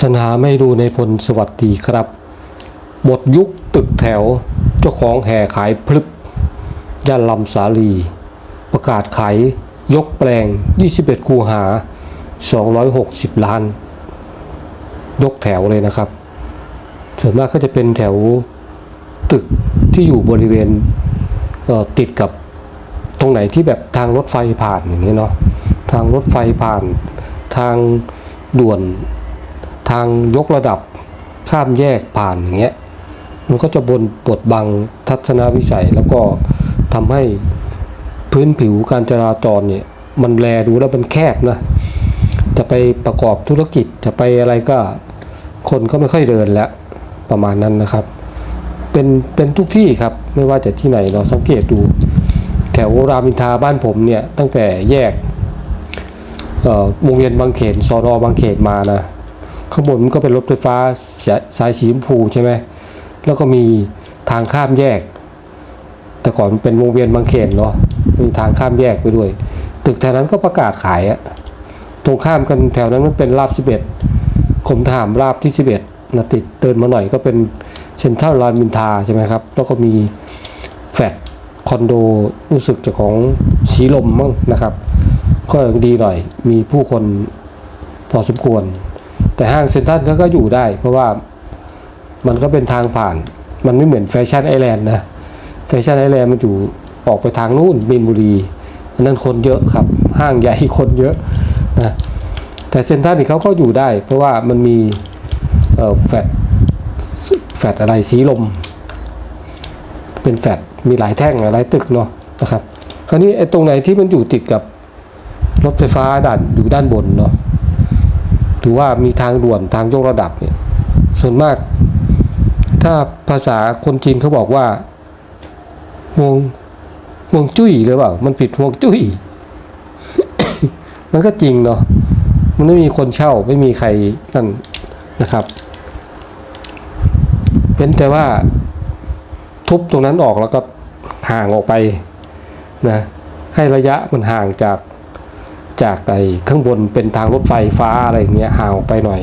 สนาไม่ดูในพลสวัสดีครับ หมดยุคตึกแถวเจ้าของแห่ขายพลึบย่านลำสาลี ประกาศขายยกแปลง 21 คูหา 260 ล้าน ยกแถวเลยนะครับ ส่วนมากก็จะเป็นแถวตึกที่อยู่บริเวณเติดกับตรงไหนที่แบบทางรถไฟผ่านอย่างเงี้เนาะทางรถไฟผ่านทางด่วน ทางยกระดับข้ามแยกผ่านอย่างเงี้ยมันก็จะบนปดบังทัศนวิสัยแล้วก็ทำให้พื้นผิวการจราจรเนี่ยมันแลดูแล้วมันแคบนะ จะไปประกอบธุรกิจจะไปอะไรก็คนก็ไม่ค่อยเดินแล้วประมาณนั้นนะครับ เป็นเป็นทุกที่ครับไม่ว่าจะที่ไหนเราสังเกตดู แถวรามอินทาบ้านผมเนี่ยตั้งแต่แยกวงเวียนบางเขนสอนอบางเขนมานะ ข้างบนมันก็เป็นรถไฟฟ้าสายสายสีชมพูใช่ไหมแล้วก็มีทางข้ามแยก แต่ก่อนเป็นวงเวียนบางเขนเนาะมีทางข้ามแยกไปด้วย ตึกแถวนั้นก็ประกาศขายอะตรงข้ามกันแถวนั้นมันเป็นราบ11ผมถามราบที่11นะติดเดินมาหน่อยก็เป็นเซ็นทรัลรามินทาใช่ไหมครับ แล้วก็มีแฟดคอนโดรู้สึกจะของสีลมมั้งนะครับ ก็ดีหน่อยมีผู้คนพอสมควร แต่ห้างเซ็นทรัลก็ก็อยู่ได้ เพราะว่ามันก็เป็นทางผ่าน มันไม่เหมือนแฟชั่นไอแลนด์นะ แฟชั่นไอแลนด์มันอยู่ออกไปทางนู่นบินบุรีอันนั้นคนเยอะครับ ห้างใหญ่คนเยอะนะแต่เซ็นทรัลนี่เขาก็อยู่ได้ เพราะว่ามันมีแฟดแฟดอะไรสีลม เป็นแฟดมีหลายแท่งหลายตึกเนาะนะครับ คราวนี้ไอ้ตรงไหนที่มันอยู่ติดกับรถไฟฟ้าด้านอยู่ด้านบนเนาะ หรือว่ามีทางด่วนทางยกระดับเนี่ยส่วนมาก ถ้าภาษาคนจีนเขาบอกว่าห่วงห่วงจุ้ยหรือเปล่า มันผิดห่วงจุ้ย มันก็จริงเนาะมันไม่มีคนเช่าไม่มีใครนั่นนะครับ เป็นแต่ว่าทุบตรงนั้นออกแล้วก็ห่างออกไปนะให้ระยะมันห่างจาก จากไอ้ข้างบนเป็นทางรถไฟฟ้าอะไรอย่างเงี้ยห่างออกไปหน่อย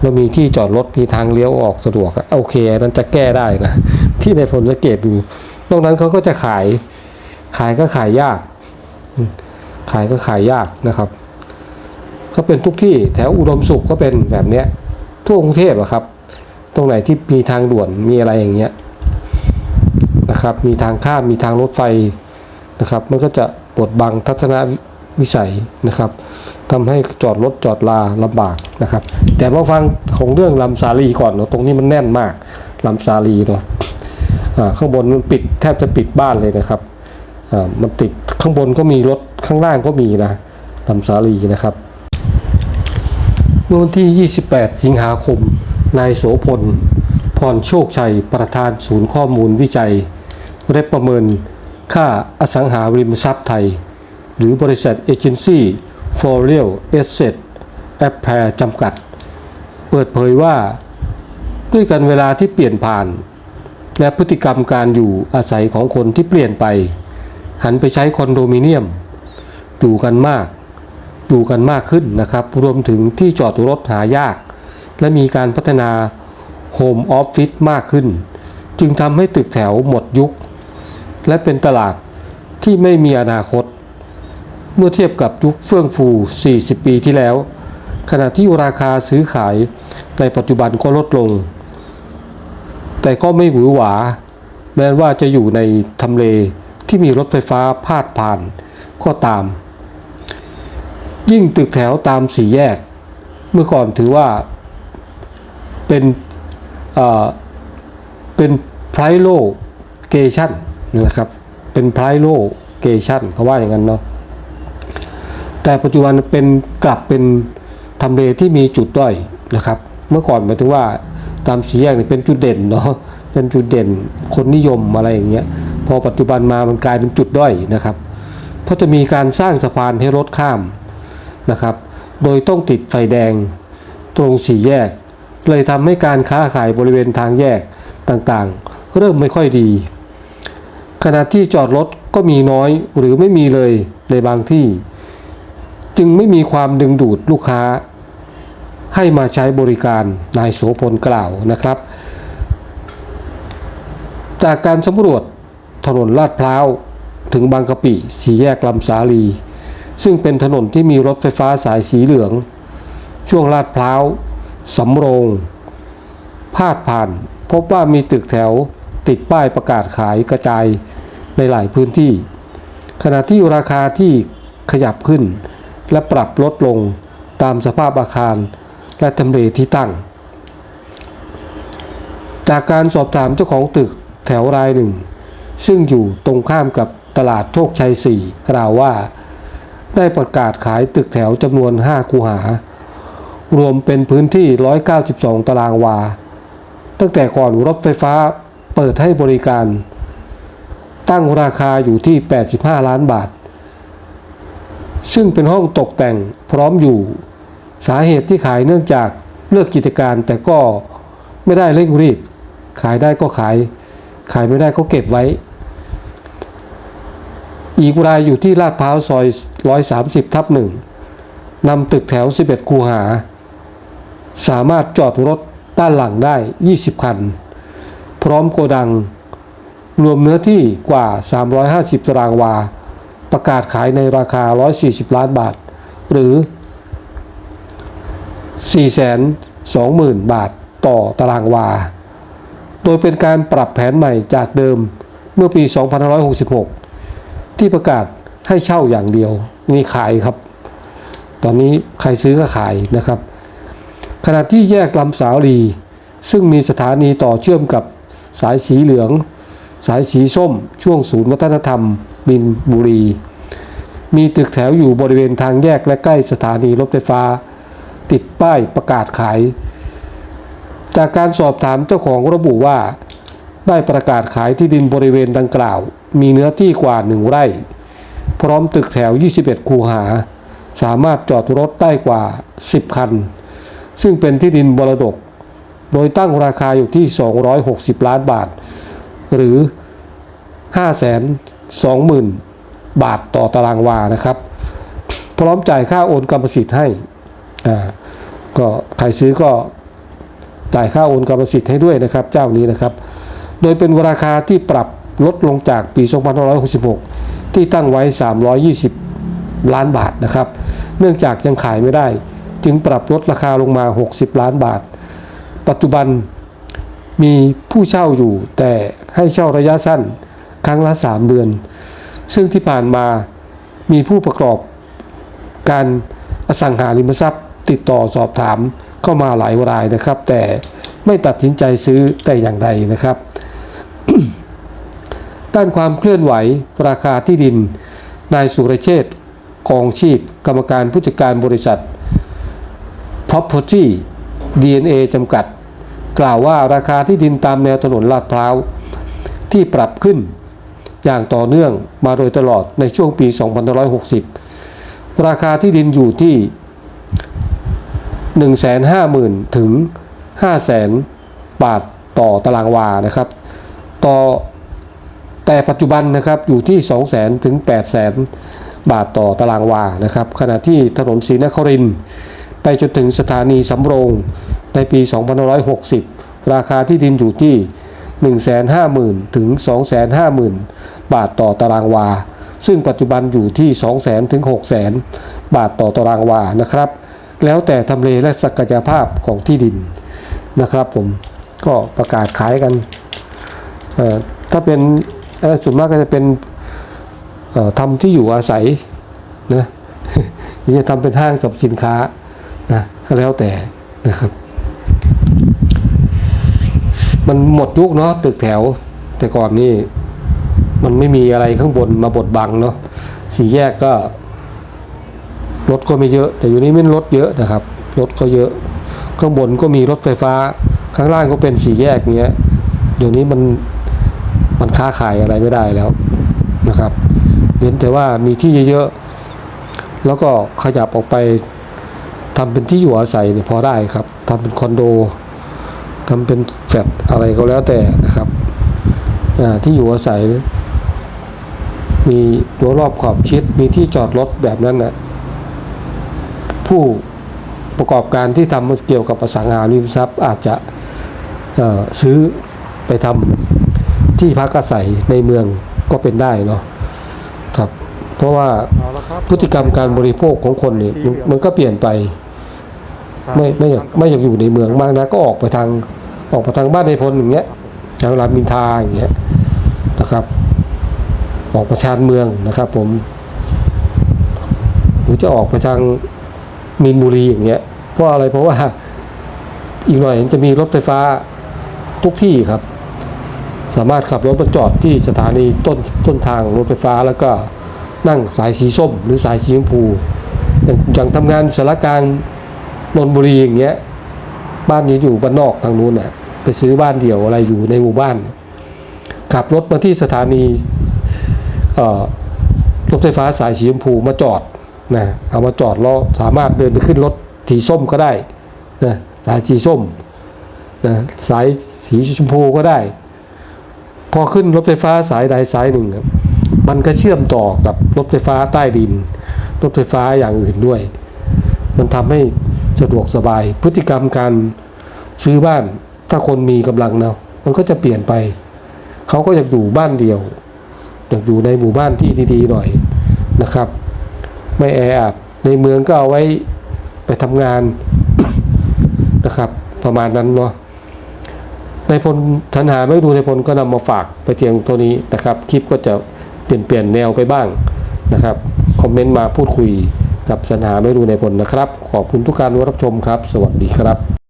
แล้วมีที่จอดรถมีทางเลี้ยวออกสะดวกโอเคนั้นจะแก้ได้นะ ที่ในผลสังเกตดูนอกนั้นเขาก็จะขาย ขายก็ขายยาก ขายก็ขายยากนะครับก็เป็นทุกที่แถวอุดมสุขก็เป็นแบบเนี้ยทั่วกรุงเทพอะครับ ตรงไหนที่มีทางด่วนมีอะไรอย่างเงี้ยนะครับ มีทางข้ามมีทางรถไฟนะครับ มันก็จะปดบังทัศน วิสัยนะครับทำให้จอดรถจอดลาลำบากนะครับ แต่มาฟังของเรื่องลำสาลีก่อนเนาะตรงนี้มันแน่นมากลำสาลีเนาะอ่าข้างบนมันปิดแทบจะปิดบ้านเลยนะครับอ่ามันติดข้างบนก็มีรถข้างล่างก็มีนะลำสาลีนะครับเมื่อวันที่ 28 สิงหาคม นายโสพล พรโชคชัย ประธานศูนย์ข้อมูลวิจัยได้ประเมิน ค่าอสังหาริมทรัพย์ไทย หรือบริษัทเอเจนซี่ for real estate a p p a i r จำกัด เปิดเผยว่า ด้วยกันเวลาที่เปลี่ยนผ่าน และพฤติกรรมการอยู่อาศัยของคนที่เปลี่ยนไป หันไปใช้คอนโดมิเนียมอยู่กันมากอยู่กันมากขึ้นนะครับ รวมถึงที่จอดรถหายาก และมีการพัฒนาโฮมออฟฟิศมากขึ้น จึงทำให้ตึกแถวหมดยุค และเป็นตลาดที่ไม่มีอนาคต เมื่อเทียบกับยุคเฟื่องฟู 40 ปีที่แล้ว ขณะที่ราคาซื้อขายในปัจจุบันก็ลดลง แต่ก็ไม่หวือหวา แม้ว่าจะอยู่ในทำเลที่มีรถไฟฟ้าพาดผ่านก็ตาม ยิ่งตึกแถวตามสี่แยก เมื่อก่อนถือว่าเป็นเป็นไพรโลเกชันนะครับ เป็นไพรโลเกชันเขาว่าอย่างนั้นเนาะ แต่ปัจจุบันเป็นกลับเป็นทำเลที่มีจุดด้อยนะครับ เมื่อก่อนหมายถึงว่าตามสี่แยกเนี่ยเป็นจุดเด่นเนาะเป็นจุดเด่นคนนิยมอะไรอย่างเงี้ยพอปัจจุบันมามันกลายเป็นจุดด้อยนะครับ เพราะจะมีการสร้างสะพานให้รถข้ามนะครับ โดยต้องติดไฟแดงตรงสี่แยก เลยทำให้การค้าขายบริเวณทางแยกต่างๆ เริ่มไม่ค่อยดี ขณะที่จอดรถก็มีน้อยหรือไม่มีเลยในบางที่ จึงไม่มีความดึงดูดลูกค้า ให้มาใช้บริการนายโสพลกล่าวนะครับ จากการสำรวจถนนลาดพร้าวถึงบางกะปิสีแยกลำสาลี ซึ่งเป็นถนนที่มีรถไฟฟ้าสายสีเหลือง ช่วงลาดพร้าวสำโรง พาดผ่าน พบว่ามีตึกแถวติดป้ายประกาศขายกระจายในหลายพื้นที่ ขณะที่ราคาที่ขยับขึ้น และปรับลดลงตามสภาพอาคาร และทำเลที่ตั้ง จากการสอบถามเจ้าของตึกแถวรายหนึ่ง ซึ่งอยู่ตรงข้ามกับตลาดโชคชัย 4 กล่าวว่า ได้ประกาศขายตึกแถวจำนวน 5 คูหา รวมเป็นพื้นที่ 192 ตารางวา ตั้งแต่ก่อนรถไฟฟ้าเปิดให้บริการ ตั้งราคาอยู่ที่ 85 ล้านบาท ซึ่งเป็นห้องตกแต่งพร้อมอยู่ สาเหตุที่ขายเนื่องจากเลิกกิจการแต่ก็ไม่ได้เร่งรีบ ขายได้ก็ขาย ขายไม่ได้ก็เก็บไว้ อีกรายอยู่ที่ลาดพร้าวซอย 130 ทับหนึ่งนำตึกแถว 11 คูหา สามารถจอดรถด้านหลังได้ 20 คัน พร้อมโกดัง รวมเนื้อที่กว่า 350 ตารางวา ประกาศขายในราคา 140 ล้านบาท หรือ 420,000 บาทต่อตารางวา โดยเป็นการปรับแผนใหม่จากเดิมเมื่อปี 2566 ที่ประกาศให้เช่าอย่างเดียว นี่ขายครับ ตอนนี้ใครซื้อก็ขายนะครับ ขณะที่แยกลำสาวลีซึ่งมีสถานีต่อเชื่อมกับสายสีเหลือง สายสีส้ม ช่วงศูนย์วัฒนธรรม บินบุรี มีตึกแถวอยู่บริเวณทางแยกและใกล้สถานีรถไฟฟ้า ติดป้ายประกาศขาย จากการสอบถามเจ้าของระบุว่า ได้ประกาศขายที่ดินบริเวณดังกล่าว มีเนื้อที่กว่า1ไร่ พร้อมตึกแถว 21 คูหา สามารถจอดรถได้กว่า 10 คัน ซึ่งเป็นที่ดินบรดก โดยตั้งราคาอยู่ที่ 260 ล้านบาท หรือ 20,000 บาทต่อตารางวานะครับ พร้อมจ่ายค่าโอนกรรมสิทธิ์ให้อ่าก็ใครซื้อก็จ่ายค่าโอนกรรมสิทธิ์ให้ด้วยนะครับ เจ้านี้นะครับ โดยเป็นราคาที่ปรับลดลงจากปี 2566 ที่ตั้งไว้ 320 ล้านบาทนะครับ เนื่องจากยังขายไม่ได้ จึงปรับลดราคาลงมา 60 ล้านบาท ปัจจุบันมีผู้เช่าอยู่แต่ให้เช่าระยะสั้น ครั้งละ 3 เดือน ซึ่งที่ผ่านมามีผู้ประกอบการอสังหาริมทรัพย์ ติดต่อสอบถามเข้ามาหลายรายนะครับ แต่ไม่ตัดสินใจซื้อแต่อย่างใดนะครับ ด้านความเคลื่อนไหวราคาที่ดิน นายสุรเชษกองชีพ กรรมการผู้จัดการบริษัท Property DNA จำกัด กล่าวว่าราคาที่ดินตามแนวถนนลาดพร้าว ที่ปรับขึ้น อย่างต่อเนื่องมาโดยตลอดในช่วงปี 2560 ราคาที่ดินอยู่ที่ 150,000 ถึง 500,000 บาทต่อตารางวานะครับ ต่อแต่ปัจจุบันนะครับอยู่ที่ 200,000 ถึง 800,000 บาทต่อตารางวานะครับ ขณะที่ถนนศรีนครินไปจนถึงสถานีสำโรงในปี 2560 ราคาที่ดินอยู่ที่ 150,000 ถึง 250,000 บาทต่อตารางวา ซึ่งปัจจุบันอยู่ที่ 200,000 ถึง 600,000 บาทต่อตารางวานะครับ แล้วแต่ทำเลและศักยภาพของที่ดินนะครับผมก็ประกาศขายกันถ้าเป็นส่วนมากก็จะเป็นทำที่อยู่อาศัยนะหรือจะทำเป็นห้างสรรพสินค้านะก็แล้วแต่นะครับ มันหมดยุคเนาะตึกแถว แต่ก่อนนี่มันไม่มีอะไรข้างบนมาบดบังเนาะสี่แยกก็รถก็ไม่เยอะ แต่อยู่นี้ไม่รถเยอะนะครับรถก็เยอะ ข้างบนก็มีรถไฟฟ้า ข้างล่างก็เป็นสี่แยกเงี้ยเดี๋ยวนี้มันมันค้าขายอะไรไม่ได้แล้วนะครับเว้นแต่ว่ามีที่เยอะๆแล้วก็ขยับออกไปทำเป็นที่อยู่อาศัยเนี่ยพอได้ครับทำเป็นคอนโด ทำเป็นแฟลตอะไรก็แล้วแต่นะครับอ่าที่อยู่อาศัย มีรั้วรอบขอบชิดมีที่จอดรถแบบนั้นนะผู้บประกอบการที่ทำเกี่ยวกับอสังหาริมทรัพย์อาจจะเอ่อซื้อไปทำที่พักอาศัยในเมืองก็เป็นได้เนาะครับ เพราะว่าเอาละครับพฤติกรรมการบริโภคของคนนี่มันมันก็เปลี่ยนไป ไม่ไม่อยากไม่อยากอยู่ในเมืองมากนะก็ออกไปทางออกไปทางบ้านในพลอย่างเงี้ยทางรามอินทราอย่างเงี้ยนะครับ ออกไปชานเมืองนะครับ ผม หรือจะออกไปทางมีนบุรีอย่างเงี้ยเพราะอะไรเพราะว่าอีกหน่อยจะมีรถไฟฟ้าทุกที่ครับ สามารถขับรถมาจอดที่สถานีต้นต้นทางรถไฟฟ้าแล้วก็นั่งสายสีส้มหรือสายสีชมพูอย่างอย่างทำงานสารกลาง นนบุรีอย่างเงี้ย บ้านนี้อยู่บ้านนอกทางนู้นน่ะ ไปซื้อบ้านเดี่ยวอะไรอยู่ในหมู่บ้าน ขับรถมาที่สถานีรถไฟฟ้าสายสีชมพูมาจอดนะเอามาจอดแล้วสามารถเดินไปขึ้นรถสีส้มก็ได้นะสายสีส้มนะสายสีชมพูก็ได้ พอขึ้นรถไฟฟ้าสายใดสายหนึ่งครับมันก็เชื่อมต่อกับรถไฟฟ้าใต้ดิน รถไฟฟ้าอย่างอื่นด้วย มันทำให้ สะดวกสบาย พฤติกรรมการซื้อบ้าน ถ้าคนมีกำลังเนาะมันก็จะเปลี่ยนไป เขาก็อยากอยู่บ้านเดียวอยากอยู่ในหมู่บ้านที่ดีๆหน่อยนะครับ ไม่แออัดในเมืองก็เอาไว้ไปทำงานนะครับ ประมาณนั้นเนาะในพลทันหาไม่ดูในพลก็นำมาฝากไปเพียงตัวนี้นะครับ คลิปก็จะเปลี่ยนเปลี่ยนแนวไปบ้างนะครับ คอมเมนต์มาพูดคุย กับสัญหาไม่รู้ในผลนะครับ ขอบคุณทุกการรับชมครับ สวัสดีครับ